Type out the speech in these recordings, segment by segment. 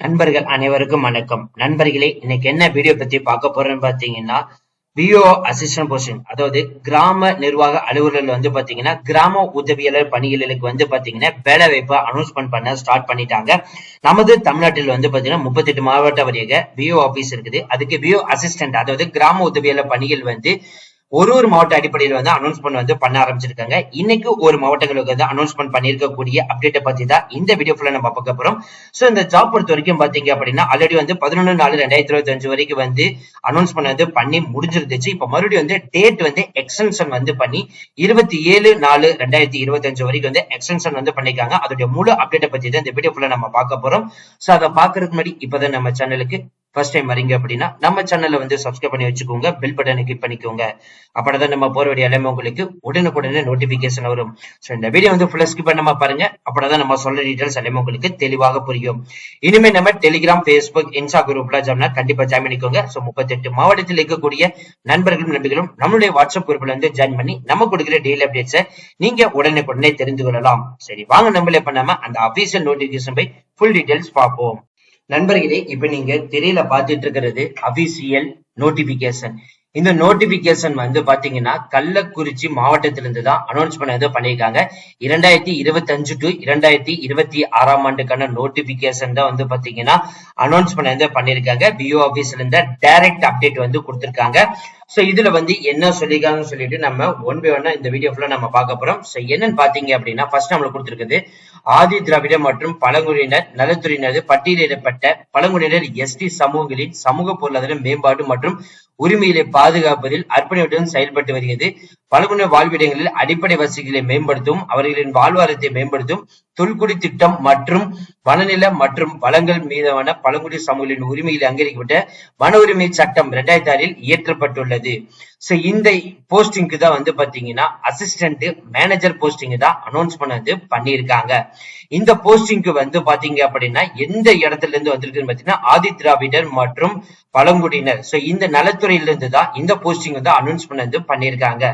நண்பர்கள் அனைவருக்கும் வணக்கம். நண்பர்களே இன்னைக்கு என்ன வீடியோ பத்தி பார்க்க போறோம்னு பாத்தீங்கன்னா விஓ அசிஸ்டன்ட் பொசிஷன் அதாவது கிராம நிர்வாக அலுவலர்கள் வந்து பாத்தீங்கன்னா கிராம உதவியாளர் பணிகளுக்கு வந்து பாத்தீங்கன்னா வேலை வாய்ப்பு அனௌன்ஸ்மெண்ட் பண்ண ஸ்டார்ட் பண்ணிட்டாங்க. நமது தமிழ்நாட்டில் வந்து பாத்தீங்கன்னா முப்பத்தெட்டு மாவட்ட வரையாக விஓ ஆபீஸ் இருக்குது. அதுக்கு விஓ அசிஸ்டன்ட் அதாவது கிராம உதவியாளர் பணிகள் வந்து ஒரு ஒரு மாவட்ட அடிப்படையில் வந்து அனௌன்ஸ்மெண்ட் வந்து பண்ண ஆரம்பிச்சிருக்காங்க. இன்னைக்கு ஒரு மாவட்டங்களுக்கு வந்து அனௌன்ஸ்மெண்ட் பண்ணியிருக்கக்கூடிய அப்டேட்டை பத்தி தான் இந்த வீடியோ ஃபுல்லா நம்ம பார்க்க போறோம். சோ இந்த ஜாப் பொறுத்த வரைக்கும் பாத்தீங்க அப்படின்னா ஆல்ரெடி வந்து பதினொன்று நாலு ரெண்டாயிரத்தி இருபத்தி அஞ்சு வரைக்கும் வந்து அனௌன்ஸ்மெண்ட் வந்து பண்ணி முடிஞ்சிருந்துச்சு. இப்ப மறுபடியும் வந்து டேட் வந்து எக்ஸ்டென்ஷன் வந்து பண்ணி இருபத்தி ஏழு நாலு ரெண்டாயிரத்தி இருபத்தி அஞ்சு வரைக்கும் வந்து எக்ஸ்டென்ஷன் வந்து பண்ணிருக்காங்க அதோட முழு அப்டேட்டை பத்தி தான் இந்த வீடியோ ஃபுல்ல நம்ம பார்க்க போறோம். சோ அதை பாக்குறதுக்கு முன்னாடி இப்பதான் நம்ம சேனலுக்கு ஃபர்ஸ்ட் டைம் வரீங்க அப்படின்னா நம்ம சேனல்ல வந்து சப்ஸ்கிரைப் பண்ணி வச்சுக்கோங்க பெல் பட்டனை கிளிக் பண்ணிக்கோங்க. அப்பதான் நம்ம போற வேண்டிய எல்லாமே உங்களுக்கு உடனுக்குடனே நோட்டிபிகேஷன் வரும். ஸோ இந்த வீடியோ வந்து ஃபுல்லாக ஸ்கிப் பண்ணாம பாருங்க. அப்பதான் நம்ம சொல்ற டீட்டெயில்ஸ் எல்லாமே உங்களுக்கு தெளிவாக புரியும். இனிமே நம்ம டெலிகிராம் ஃபேஸ்புக் இன்ஸ்டா குரூப்ல ஜாம்னா கண்டிப்பா ஜாயின் பண்ணிக்கோங்க. ஸோ முப்பத்தெட்டு மாவட்டத்தில் இருக்கக்கூடிய நண்பர்களும் நண்பர்களும் நம்மளுடைய வாட்ஸ்அப் குரூப்ல வந்து ஜாயின் பண்ணி நம்ம கொடுக்குற டெய்லி அப்டேட்ஸை நீங்க உடனுக்குடனே தெரிந்து கொள்ளலாம். சரி வாங்க நம்மளே பண்ணாம அந்த அபிஷியல் நோட்டிபிகேஷன் போய் ஃபுல் டீடைல்ஸ் பார்ப்போம். நண்பர்களே இப்ப நீங்க திரையில பாத்துட்டு இருக்கிறது அபிஷியல் நோட்டிபிகேஷன் இந்த நோட்டிபிகேஷன் வந்து பாத்தீங்கன்னா கள்ளக்குறிச்சி மாவட்டத்திலிருந்து தான் அனௌன்ஸ் பண்ணது பண்ணியிருக்காங்க. இரண்டாயிரத்தி இருபத்தி அஞ்சு டு இரண்டாயிரத்தி இருபத்தி ஆறாம் ஆண்டுக்கான நோட்டிபிகேஷன் தான் வந்து பாத்தீங்கன்னா அனௌன்ஸ் பண்ணது பண்ணியிருக்காங்க. பிஓ ஆபீஸ்ல இருந்து டைரக்ட் அப்டேட் வந்து கொடுத்திருக்காங்க. சோ இதுல வந்து என்ன சொல்லியிருக்காங்கன்னு சொல்லிட்டு நம்ம ஒன் பை ஒன்னா இந்த வீடியோ ஃபுல்லா நம்ம பார்க்க போறோம். சோ என்னன்னு பாத்தீங்க அப்படின்னா ஃபர்ஸ்ட் நம்மளுக்கு கொடுத்துருக்குது ஆதி திராவிட மற்றும் பழங்குடியினர் நலத்துறையினர் பட்டியலிடப்பட்ட பழங்குடியினர் எஸ்டி சமூகங்களின் சமூக பொருளாதார மேம்பாடு மற்றும் உரிமைகளை பாதுகாப்பதில் அர்ப்பணியுடன் செயல்பட்டு வருகிறது. பழங்குடியினர் வாழ்விடங்களில் அடிப்படை வசதிகளை மேம்படுத்தும் அவர்களின் வாழ்வாரத்தை மேம்படுத்தும் தொல்குடி திட்டம் மற்றும் வனநில மற்றும் வளங்கள் மீதான பழங்குடி சமூகங்களின் உரிமைகளை அங்கீகரிக்கப்பட்ட வன உரிமை சட்டம் இரண்டாயிரத்தி ஆறில் இயற்றப்பட்டுள்ளது. de சோ இந்த போஸ்டிங்க்கு தான் வந்து பாத்தீங்கன்னா அசிஸ்டன்ட் மேனேஜர் போஸ்டிங் தான் அனௌன்ஸ் பண்ணது பண்ணியிருக்காங்க. இந்த போஸ்டிங்க்கு வந்து பாத்தீங்க அப்படின்னா எந்த இடத்துல இருந்து வந்திருக்குன்னு பாத்தீங்கன்னா ஆதி திராவிடர் மற்றும் பழங்குடியினர். சோ இந்த நலத்துறையிலிருந்து தான் இந்த போஸ்டிங் வந்து அனௌன்ஸ் பண்ணது பண்ணியிருக்காங்க.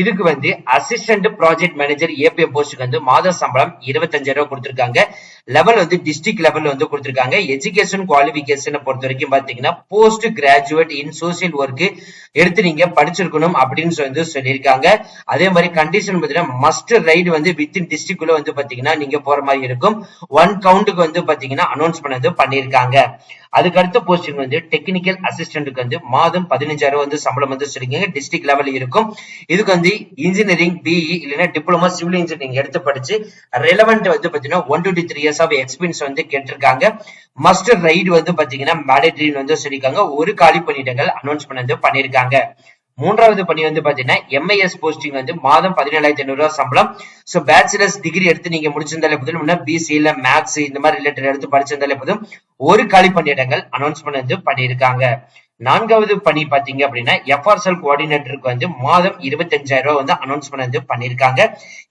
இதுக்கு வந்து அசிஸ்டன்ட் ப்ராஜெக்ட் மேனேஜர் ஏபிஎம் போஸ்டுக்கு வந்து மாத சம்பளம் இருபத்தஞ்சாயிரம் ரூபாய் கொடுத்திருக்காங்க. லெவல் வந்து டிஸ்ட்ரிக்ட் லெவல் வந்து கொடுத்திருக்காங்க. எஜுகேஷன் குவாலிபிகேஷனை பொறுத்த வரைக்கும் பாத்தீங்கன்னா post graduate in social work எடுத்து நீங்க படிச்சிருக்கணும் அப்படின்னு சொல்லி சொல்லியிருக்காங்க. அதே மாதிரி கண்டிஷன் பாத்தீங்கன்னா மஸ்ட் ரைடு வந்து வித்தின் டிஸ்ட்ரிக்ட் குள்ள வந்து பாத்தீங்கன்னா நீங்க போற மாதிரி இருக்கும். ஒன் கவுண்டுக்கு வந்து பாத்தீங்கன்னா அனௌன்ஸ் பண்ணது பண்ணியிருக்காங்க. அதுக்கு அடுத்த போஸ்டிங் வந்து டெக்னிக்கல் அசிஸ்டன்ட்டுக்கு வந்து மாதம் பதினஞ்சாயிரம் வந்து சம்பளம் வந்து சொல்லிருக்காங்க டிஸ்ட்ரிக்ட் லெவல் இருக்கும். இதுக்கு வந்து இன்ஜினியரிங் பிஇ இல்லைன்னா டிப்ளமா சிவில் இன்ஜினியரிங் எடுத்து படிச்சு ரெலவெண்ட் வந்து பாத்தீங்கன்னா one two three years of experience வந்து கேட்டிருக்காங்க. மஸ்டர் ரைடு வந்து பாத்தீங்கன்னா மேடேட்ரின்னு வந்து சொல்லியிருக்காங்க. ஒரு காலி பணியிடங்கள் அனௌன்ஸ் பண்ணது பண்ணியிருக்காங்க. மூன்றாவது பணி வந்து பாத்தீங்கன்னா எம்ஐஎஸ் போஸ்டிங் வந்து மாதம் பதினேழாயிரத்தி ஐநூறு ரூபாய் சம்பளம். சோ பேச்சுலர்ஸ் டிகிரி எடுத்து நீங்க முடிச்சிருந்தாலே போதும் பிசி இல்ல மேக்ஸ் இந்த மாதிரி ரிலேட்டட் எடுத்து படிச்சிருந்தாலே போதும். ஒரு காலி பணியிடங்கள் அனௌன்ஸ் வந்து பண்ணியிருக்காங்க. நான்காவது பணி பாத்தீங்க அப்படின்னா எஃப்ஆர்எல் கோஆர்டினேட்டருக்கு வந்து மாதம் இருபத்தஞ்சாயிரம் ரூபாய் வந்து அனௌன்ஸ் வந்து பண்ணியிருக்காங்க.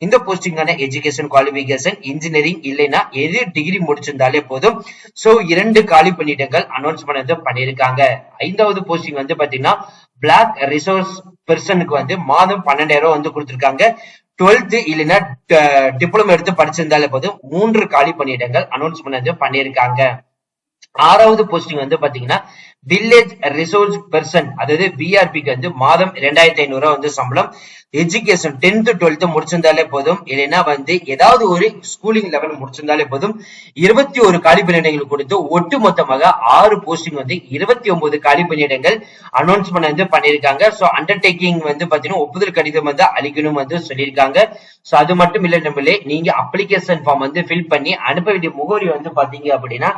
இந்த போஸ்டிங்கான எஜுகேஷன் குவாலிபிகேஷன் இன்ஜினியரிங் இல்லைன்னா எது டிகிரி முடிச்சிருந்தாலே போதும். சோ இரண்டு காலி பணியிடங்கள் அனௌன்ஸ் வந்து பண்ணியிருக்காங்க. ஐந்தாவது போஸ்டிங் வந்து பாத்தீங்கன்னா பிளாக் ரிசோர்ஸ் பெர்சனுக்கு வந்து மாதம் பன்னெண்டாயிரம் வந்து கொடுத்துருக்காங்க. டுவெல்த்து இல்லைன்னா டிப்ளமோ எடுத்து படிச்சிருந்தாலே போதும். மூன்று காலி பணியிடங்கள் அனௌன்ஸ் பண்ணது பண்ணியிருக்காங்க. ஆறாவது போஸ்டிங் வந்து பாத்தீங்கன்னா வில்லேஜ் ரிசோர்ஸ் பெர்சன் அதாவது பிஆர்பிக்கு வந்து மாதம் ரெண்டாயிரத்தி ஐநூறு ரூபா வந்து சம்பளம். எஜுகேஷன் டென்த்து டுவெல்த் முடிச்சிருந்தாலே போதும். இல்லைன்னா வந்து ஏதாவது ஒரு ஸ்கூலிங் லெவல் முடிச்சிருந்தாலே போதும். இருபத்தி ஒரு காலி பணியிடங்கள் கொடுத்து ஒட்டு மொத்தமாக ஆறு போஸ்டிங் வந்து இருபத்தி ஒன்பது காலி பணியிடங்கள் அனௌன்ஸ் பண்ண வந்து பண்ணியிருக்காங்க. ஸோ அண்டர்டேக்கிங் வந்து பாத்தீங்கன்னா ஒப்புதல் கடிதம் வந்து அளிக்கணும் வந்து சொல்லியிருக்காங்க. ஸோ அது மட்டும் இல்லை நம்மளே நீங்க அப்ளிகேஷன் ஃபார்ம் வந்து ஃபில் பண்ணி அனுப்ப வேண்டிய முகவரி வந்து பாத்தீங்க அப்படின்னா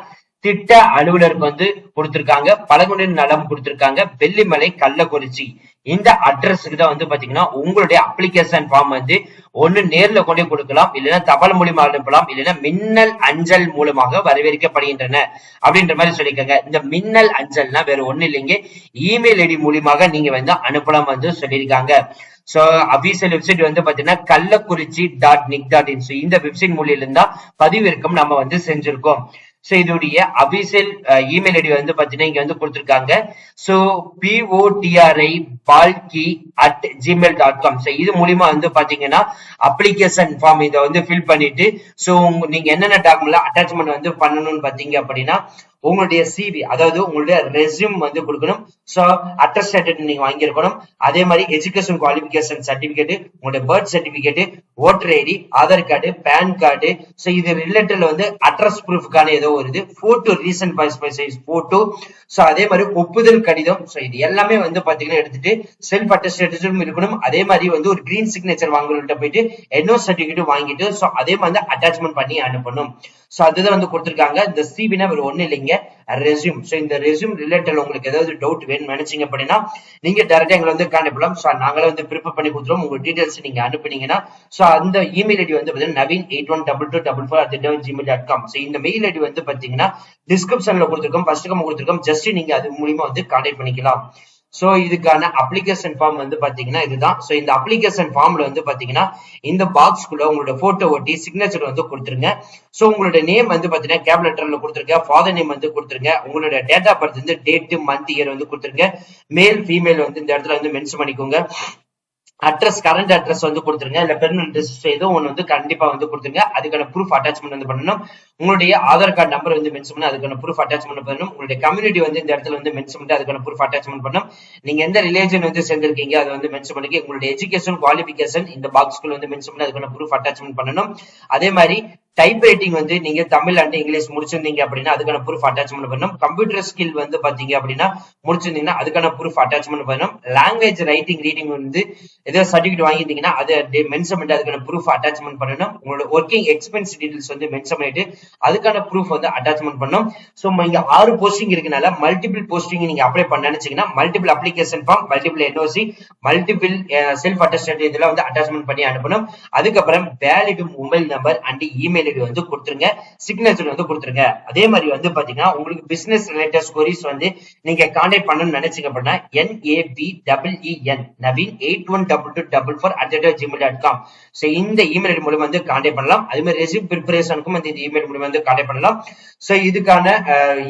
திட்ட அலுவலருக்கு வந்து கொடுத்திருக்காங்க. பழங்குடியினர் நலம் கொடுத்திருக்காங்க. வெள்ளிமலை கள்ளக்குறிச்சி. இந்த அட்ரஸுக்கு தான் வந்து பாத்தீங்கன்னா உங்களுடைய அப்ளிகேஷன் ஃபார்ம் வந்து ஒண்ணு நேர்ல கொண்டே கொடுக்கலாம். இல்லைன்னா தபால் மூலியமா அனுப்பலாம். இல்லைன்னா மின்னல் அஞ்சல் மூலமாக வரவேற்கப்படுகின்றன அப்படின்ற மாதிரி சொல்லியிருக்காங்க இந்த மின்னல் அஞ்சல்னா வேற ஒண்ணு இல்லைங்க. இமெயில் ஐடி மூலியமாக நீங்க வந்து அனுப்பலாம் வந்து சொல்லியிருக்காங்க. சோ அபிஷியல் வெப்சைட் வந்து பாத்தீங்கன்னா Kallakurichi dot NIC dot in இந்த வெப்சைட் மூலியிலிருந்தா பதிவிறக்கம் நம்ம வந்து செஞ்சிருக்கோம். சோ இதோடைய அபிஷியல் இமெயில் ஐடி வந்து பாத்தீங்கன்னா இங்க வந்து கொடுத்திருக்காங்க. So PODRI பால்கி at gmail dot com so இது மூலியமா வந்து பாத்தீங்கன்னா அப்ளிகேஷன் ஃபார்ம் இதை வந்து ஃபில் பண்ணிட்டு ஸோ நீங்க என்னென்ன டாக்குமெண்ட் அட்டாச்மெண்ட் வந்து பண்ணணும்னு பாத்தீங்க அப்படின்னா உங்களுடைய சிவி அதாவது உங்களுடைய ரெஸ்யூம் வந்து கொடுக்கணும். ஸோ அட்டஸ்டேட்டட் நீங்க வாங்கியிருக்கணும். அதே மாதிரி எஜுகேஷன் குவாலிஃபிகேஷன் சர்டிபிகேட் உங்களுடைய birth certificate voter ID Aadhaar card PAN card so இது ரிலேட்டட்ல வந்து அட்ரஸ் ப்ரூஃப்கான ஏதோ ஒரு இது photo recent size photo so அதே மாதிரி ஒப்புதல் கடிதம். ஸோ இது எல்லாமே வந்து பாத்தீங்கன்னா எடுத்துட்டு செல்ஃப் அட்டஸ்டேட்டும் இருக்கணும். அதே மாதிரி வந்து ஒரு கிரீன் சிக்னேச்சர் வாங்குறவங்கள்ட்ட போயிட்டு என்னோ சர்டிபிகேட் வாங்கிட்டு ஸோ அதே மாதிரி அட்டாச்மெண்ட் பண்ணி அனுப்பணும். ஸோ அதுதான் வந்து கொடுத்துருக்காங்க. இந்த சிவினா ஒரு ஒண்ணு இல்லைங்க. ரெஸ்யூம் ஸோ இந்த ரெஸ்யூம் ரிலேட்டட் உங்களுக்கு ஏதாவது டவுட் வேணும் நினைச்சீங்க அப்படின்னா நீங்க டேரக்டா எங்களை வந்து கான்டாக்ட் பண்ணலாம் ஸோ நாங்களே வந்து ப்ரிப்பேர் பண்ணி கொடுத்துருவோம். உங்க டீடைல்ஸ் நீங்க அனுப்புனீங்கன்னா ஸோ அந்த இமெயில் ஐடி வந்து பார்த்தீங்கன்னா Naveen eight one double two double four at Gmail dot com so இந்த மெயில் ஐடி வந்து பாத்தீங்கன்னா டிஸ்கிரிப்ஷன்ல கொடுத்துருக்கோம். ஃபர்ஸ்ட் கம் கொடுத்துருக்கோம். ஜஸ்ட் நீங்க அது மூலியமா வந்து கான்டாக்ட் பண்ணிக்கலாம். ஸோ இதுக்கான அப்ளிகேஷன் ஃபார்ம் வந்து பாத்தீங்கன்னா இதுதான். ஸோ இந்த அப்ளிகேஷன் ஃபார்ம்ல வந்து பாத்தீங்கன்னா இந்த பாக்ஸ்க்குள்ள உங்களோட ஃபோட்டோ ஒட்டி சிக்னேச்சர் வந்து கொடுத்துருங்க. ஸோ உங்களோட நேம் வந்து பார்த்தீங்கன்னா கேப் லெட்டர்ல கொடுத்துருங்க. ஃபாதர் நேம் வந்து கொடுத்துருங்க. உங்களோட டேட் ஆஃப் பர்த் வந்து டேட் மந்த் இயர் வந்து கொடுத்துருங்க. மேல் ஃபீமேல் வந்து இந்த இடத்துல வந்து மென்ஷன் பண்ணிக்கோங்க. அட்ரஸ் கரண்ட் அட்ரஸ் வந்து கொடுத்துருங்க. இல்ல பெர்மனன்ட் அட்ரஸ் ஏதோ ஒன்று வந்து கண்டிப்பா வந்து கொடுத்துருங்க. அதுக்கான ப்ரூஃப் அட்டாச்மெண்ட் வந்து பண்ணணும். உங்களுடைய ஆதார் கார்டு நம்பர் வந்து மென்ஷன் பண்ணி அதுக்கான ப்ரூஃப் அட்டாச்மெண்ட் பண்ணணும். உங்களுடைய கம்யூனிட்டி வந்து இந்த இடத்துல வந்து மென்ஷன் பண்ணி அதுக்கான ப்ரூஃப் அட்டாச்மெண்ட் பண்ணணும். நீங்க எந்த ரிலேஜன் வந்து சேர்ந்திருக்கீங்க அதை வந்து மென்ஷன் பண்ணிக்க உங்களுடைய எஜுகேஷன் குவாலிபிகேஷன் இந்த பாக்ஸ்க்குள்ள வந்து மென்ஷன் பண்ணி அதுக்கான ப்ரூஃப் அட்டாச்மெண்ட் பண்ணணும். அதே மாதிரி டைப் ரைட்டிங் வந்து நீங்க தமிழ் அண்ட் இங்கிலீஷ் முடிச்சிருந்தீங்க அப்படின்னா அதுக்கான ப்ரூஃப் அட்டாச்மெண்ட் பண்ணணும் கம்ப்யூட்டர் ஸ்கில் வந்து பாத்தீங்க அப்படின்னா முடிச்சிருந்தீங்கன்னா அதுக்கான ப்ரூஃப் அட்டாச்மெண்ட் பண்ணணும் லாங்குவேஜ் ரைட்டிங் ரீடிங் வந்து ஏதோ சர்டிஃபிகேட் வாங்கியிருந்தீங்கன்னா அதை மென்ஷன் பண்ணி அதுக்கான ப்ரூஃப் அட்டாச்மெண்ட் பண்ணணும். உங்களோட ஒர்க்கிங் எக்ஸ்பென்ஸ் டீடைல்ஸ் வந்து மென்ஷன் பண்ணிட்டு அதுக்கான ப்ரூஃப் வந்து அட்டாச்மெண்ட் பண்ணணும். ஸோ இங்க ஆறு போஸ்டிங் இருக்கனால மல்டிபிள் போஸ்டிங் நீங்க அப்ளை பண்ண நினைச்சீங்கன்னா multiple application form multiple NOC multiple self attested இதெல்லாம் வந்து அட்டாச்மெண்ட் பண்ணி அனுப்பணும். அதுக்கப்புறம் valid mobile number and email email ID வந்து கொடுத்துருங்க. சிக்னேச்சர் வந்து கொடுத்துருங்க. அதே மாதிரி வந்து பாத்தீங்கன்னா உங்களுக்கு பிசினஸ் ரிலேட்டட் ஸ்கோரிஸ் வந்து நீங்க கான்டாக்ட் பண்ணணும்னு நினைச்சீங்க அப்படின்னா N A V double E N Naveen eight one double two double four at Gmail dot com so இந்த இமெயில் ஐடி மூலம் வந்து கான்டாக்ட் பண்ணலாம். அதே மாதிரி ரெசியூம் ப்ரிப்பரேஷனுக்கும் வந்து இந்த இமெயில் மூலம் வந்து கான்டாக்ட் பண்ணலாம். ஸோ இதுக்கான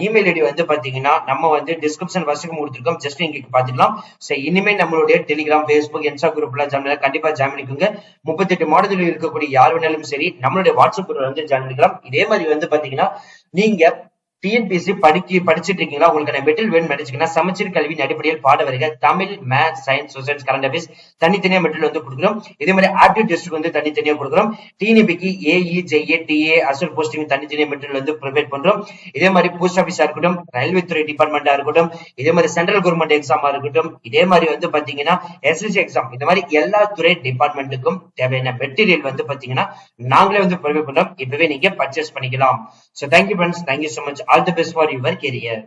இமெயில் ஐடி வந்து பாத்தீங்கன்னா நம்ம வந்து டிஸ்கிரிப்ஷன் வசதிக்கு கொடுத்துருக்கோம். ஜஸ்ட் இங்க பாத்துக்கலாம். ஸோ இனிமே நம்மளுடைய டெலிகிராம் ஃபேஸ்புக் இன்ஸ்டா குரூப்லாம் ஜாயின் கண்டிப்பா ஜாயின் பண்ணிக்கோங்க. முப்பத்தெட்டு மாடலில் இருக்கக்கூடிய யார் வேணாலும் சரி நம்மளுடைய வாட்ஸ்அப் குரூப் வந்து ஜாயின் பண்ணிக்கலாம் இதே மாதிரி வந்து பாத்தீங்கன்னா நீங்க டிஎன்பிஎஸ்சி படிக்க படிச்சுட்டு இருக்கீங்களா உங்களுக்கு மெட்டீரியல் வேணும் நினைச்சீங்கன்னா சமச்சீர் கல்வியின் அடிப்படையில் பாட வருக. Tamil maths science socials current affairs தனித்தனியா மெட்டில் வந்து கொடுக்குறோம் இதே மாதிரி ஆப்டியூட் டெஸ்ட் வந்து தனித்தனியா கொடுக்குறோம் டிஎன்பிக்கு A E J A T A அசல் போஸ்டிங் தனித்தனியா மெட்டில் வந்து ப்ரொவைட் பண்றோம். இதே மாதிரி போஸ்ட் ஆஃபீஸா இருக்கட்டும் ரயில்வே துறை டிபார்ட்மெண்டா இருக்கட்டும் இதே மாதிரி சென்ட்ரல் கவர்மெண்ட் எக்ஸாமா இருக்கட்டும் இதே மாதிரி வந்து பாத்தீங்கன்னா எஸ்எஸ்சி எக்ஸாம் இந்த மாதிரி எல்லா துறை டிபார்ட்மெண்ட்டுக்கும் தேவையான மெட்டீரியல் வந்து பாத்தீங்கன்னா நாங்களே வந்து ப்ரொவைட் பண்றோம். இப்பவே நீங்க பர்ச்சேஸ் பண்ணிக்கலாம். So thank you friends thank you so much all the best for your career